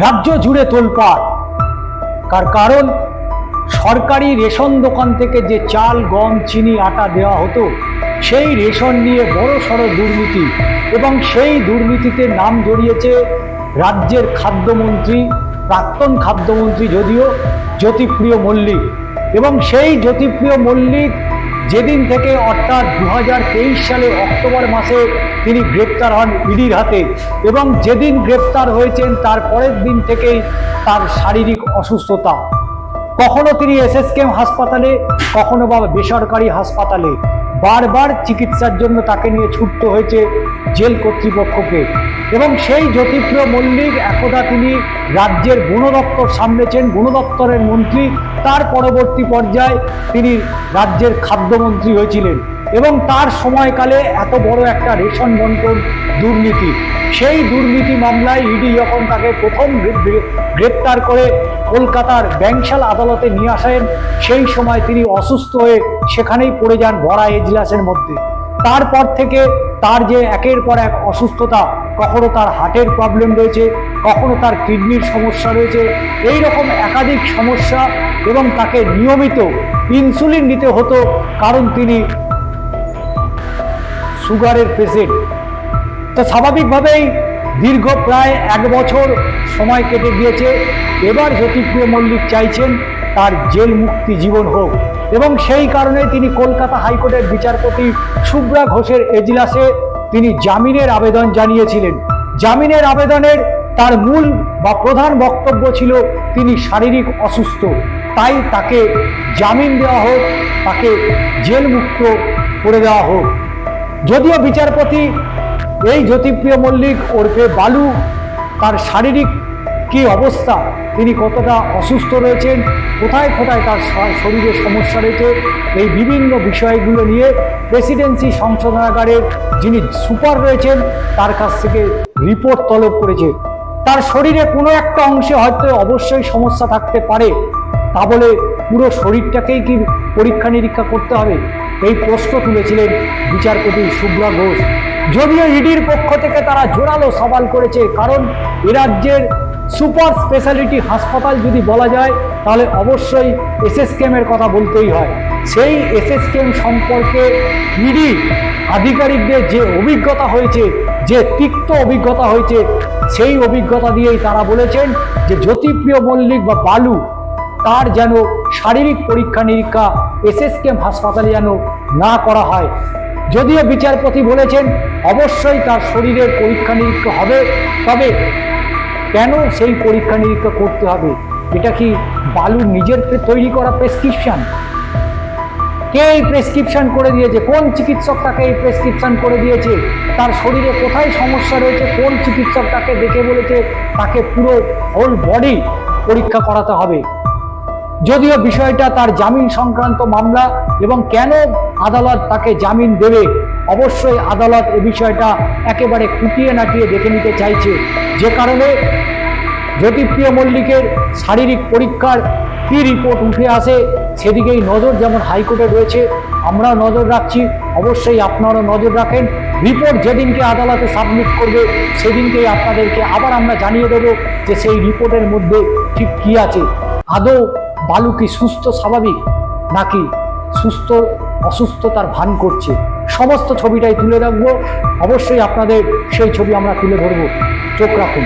রাজ্য জুড়ে তোলপাড়। কার কারণ, সরকারি রেশন দোকান থেকে যে চাল, গম, চিনি, আটা দেওয়া হতো, সেই রেশন নিয়ে বড় সড় দুর্নীতি এবং সেই দুর্নীতিতে নাম জড়িয়েছে রাজ্যের খাদ্যমন্ত্রী, প্রাক্তন খাদ্যমন্ত্রী যদিও জ্যোতিপ্রিয় মল্লিক। এবং সেই জ্যোতিপ্রিয় মল্লিক যেদিন থেকে অর্থাৎ দু হাজার তেইশ সালে অক্টোবর মাসে তিনি গ্রেপ্তার হন ইডির হাতে এবং যেদিন গ্রেপ্তার হয়েছেন, তার পরের দিন থেকেই তার শারীরিক অসুস্থতা। কখনো তিনি এসএসকেএম হাসপাতালে, কখনো বা বেসরকারি হাসপাতালে। বারবার চিকিৎসার জন্য তাকে নিয়ে ছুটতে হয়েছে জেল কর্তৃপক্ষকে। এবং সেই জ্যোতিপ্রিয় মল্লিক একদা তিনি রাজ্যের বন দপ্তর সামলেছেন বন দপ্তরের মন্ত্রী। তার পরবর্তী পর্যায়ে তিনি রাজ্যের খাদ্যমন্ত্রী হয়েছিলেন। এবং তার সময়কালে এত বড় একটা রেশন বন্টন দুর্নীতি। সেই দুর্নীতি মামলায় ইডি যখন তাকে প্রথম গ্রে- গ্রে- গ্রেপ্তার করে কলকাতার ব্যাংশাল আদালতে নিয়ে আসেন, সেই সময় তিনি অসুস্থ হয়ে সেখানেই পড়ে যান ভরা এজলাসের মধ্যে। তারপর থেকে তার যে একের পর এক অসুস্থতা, কখনো তার হার্টের প্রবলেম রয়েছে, কখনো তার কিডনির সমস্যা রয়েছে এই রকম একাধিক সমস্যা এবং তাকে নিয়মিত ইনসুলিন নিতে হতো কারণ তিনি সুগারের পেশেন্ট তো স্বাভাবিকভাবেই দীর্ঘ প্রায় এক বছর সময় কেটে গিয়েছে। এবার জ্যোতিপ্রিয় মল্লিক চাইছেন তার জেল মুক্তি জীবন হোক। এবং সেই কারণে তিনি কলকাতা হাইকোর্টের বিচারপতি শুভ্রা ঘোষের এজলাসে তিনি জামিনের আবেদন জানিয়েছিলেন। জামিনের আবেদনের তার মূল বা প্রধান বক্তব্য ছিল, তিনি শারীরিক অসুস্থ। তাই তাকে জামিন দেওয়া হোক, তাকে জেল মুক্ত করে দেওয়া হোক। যদিও বিচারপতি এই জ্যোতিপ্রিয় মল্লিক ওরফে বালু তার শারীরিক কি অবস্থা? তিনি কতটা অসুস্থ রয়েছেন? কোথায় কোথায় তার শরীরে সমস্যা রয়েছে? এই বিভিন্ন বিষয়গুলো নিয়ে প্রেসিডেন্সি সংশোধনাগারের যিনি সুপার রয়েছেন, তার কাছ থেকে রিপোর্ট তলব করেছে। তার শরীরে কোনো একটা অংশে হয়তো অবশ্যই সমস্যা থাকতে পারে। তা বলে পুরো শরীরটাকেই কি পরীক্ষা নিরীক্ষা করতে হবে? এই প্রশ্ন তুলেছিলেন বিচারপতি শুভ্রা ঘোষ। যদিও ইডির পক্ষ থেকে তারা জোরালো সওয়াল করেছে, কারণ এ রাজ্যের সুপার স্পেশালিটি হাসপাতাল যদি বলা যায়, তাহলে অবশ্যই এসএসকেএমের কথা বলতেই হয়। সেই এসএসকেএম সম্পর্কে ইডি আধিকারিকদের যে অভিজ্ঞতা হয়েছে, যে তিক্ত অভিজ্ঞতা হয়েছে, সেই অভিজ্ঞতা দিয়েই তারা বলেছেন যে জ্যোতিপ্রিয় মল্লিক বা বালু, তার যেন শারীরিক পরীক্ষা নিরীক্ষা এসএসকেএম হাসপাতালে যেন না করা হয়। যদিও বিচারপতি বলেছেন, অবশ্যই তার শরীরের পরীক্ষা নিরীক্ষা হবে, তবে কেন সেই পরীক্ষা নিরীক্ষা করতে হবে? এটা কি বালুর নিজের তৈরি করা প্রেসক্রিপশন কে এই প্রেসক্রিপশন করে দিয়েছে? কোন চিকিৎসক তাকে এই প্রেসক্রিপশন করে দিয়েছে? তার শরীরে কোথায় সমস্যা রয়েছে? কোন চিকিৎসক তাকে দেখে বলেছে? তাকে পুরো হোল বডি পরীক্ষা করাতে হবে। যদিও বিষয়টা তার জামিন সংক্রান্ত মামলা এবং কেন আদালত তাকে জামিন দেবে? অবশ্যই আদালত এ বিষয়টা একেবারে খুঁটিয়ে নাটিয়ে দেখে নিতে চাইছে। যে কারণে জ্যোতিপ্রিয় মল্লিকের শারীরিক পরীক্ষার কী রিপোর্ট উঠে আসে সেদিকেই নজর যেমন হাইকোর্টে রয়েছে, আমরাও নজর রাখছি। অবশ্যই আপনারাও নজর রাখেন। রিপোর্ট যেদিনকে আদালতে সাবমিট করবে, সেদিনকেই আপনাদেরকে আবার আমরা জানিয়ে দেবো যে সেই রিপোর্টের মধ্যে ঠিক কী আছে। আদৌ বালু কি সুস্থ স্বাভাবিক নাকি সুস্থ, অসুস্থতার ভান করছে। সমস্ত ছবিটাই তুলে রাখব। অবশ্যই আপনাদের সেই ছবি আমরা তুলে ধরবো। চোখ রাখুন।